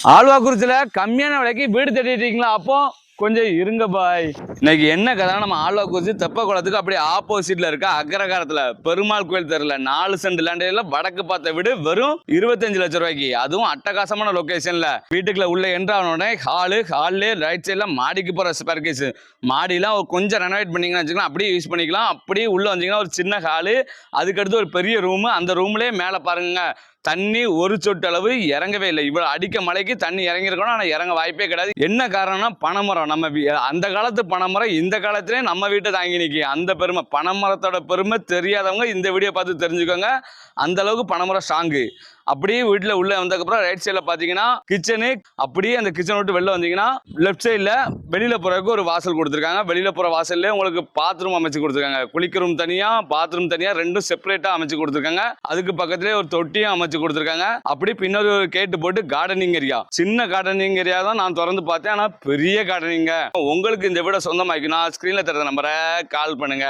ஆழ்வாக்குறிச்சியில் கம்மியான விலைக்கு வீடு தேடிட்டீங்களா அப்போ கொஞ்சம் இருங்க பாய். இன்னைக்கு என்ன கதை நம்ம ஆழ்வாக்குறிச்சி தெப்ப குளத்துக்கு அப்படியே ஆப்போசிட்ல இருக்க அக்ரகாரத்துல. பெருமாள் கோயில் தெருல நாலு சென்ட் லேண்டில் வடக்கு பார்த்த வீடு வெறும் இருபத்தஞ்சு லட்சம் ரூபாய்க்கு. அதுவும் அட்டகாசமான லொகேஷன்ல வீட்டுக்குள்ள உள்ள என்ட்ரு உடனே ஹாலு ஹால்லே ரைட் சைட்ல மாடிக்கு போற ஸ்பெர்கேஸ் மாடிலாம் கொஞ்சம் ரெனோவேட் பண்ணீங்கன்னு வச்சுக்கலாம் அப்படியே யூஸ் பண்ணிக்கலாம். அப்படியே உள்ள வந்தீங்கன்னா ஒரு சின்ன ஹாலு அதுக்கடுத்து ஒரு பெரிய ரூமு அந்த ரூம்லேயே மேலே பாருங்க தண்ணி ஒரு சொட்டு அளவு இறங்கவே இல்லை. இவ்வளோ அடிக்க மலைக்கு தண்ணி இறங்கியிருக்கணும் ஆனால் இறங்க வாய்ப்பே கிடையாது. என்ன காரணம்னா பனைமரம். நம்ம வீ- அந்த காலத்து பனைமரம் இந்த காலத்திலே நம்ம வீட்டை தாங்கி நிற்கி அந்த பெருமை பனைமரத்தோட பெருமை தெரியாதவங்க இந்த வீடியோ பார்த்து தெரிஞ்சுக்கோங்க. அந்த அளவுக்கு பனைமரம் ஸ்ட்ராங்கு அப்படியே வீட்டில் உள்ள வந்ததுக்கப்புறம் ரைட் சைடில் பார்த்தீங்கன்னா கிச்சனு அப்படியே அந்த கிச்சன் விட்டு வெளில வந்தீங்கன்னா லெஃப்ட் சைடில் வெளியில் போகிறதுக்கு ஒரு வாசல் கொடுத்துருக்காங்க. வெளியில் போகிற வாசல்லே உங்களுக்கு பாத்ரூம் அமைச்சு கொடுத்துருக்காங்க. குளிக்க ரூம் தனியாக பாத்ரூம் தனியாக ரெண்டும் செப்பரேட்டாக அமைச்சு கொடுத்துருக்காங்க. அதுக்கு பக்கத்துலேயே ஒரு தொட்டியும் அமைச்சு கொடுத்துருக்காங்க. அப்படி பின்னாடி ஒரு கேட்டு போட்டு கார்டனிங் ஏரியா சின்ன கார்டனிங் ஏரியா தான் நான் திறந்து பார்த்தேன். ஆனால் பெரிய கார்டனிங்க உங்களுக்கு இந்த வீட சொந்தமாக்கி நான் ஸ்க்ரீனில் தர நம்பரை கால் பண்ணுங்க.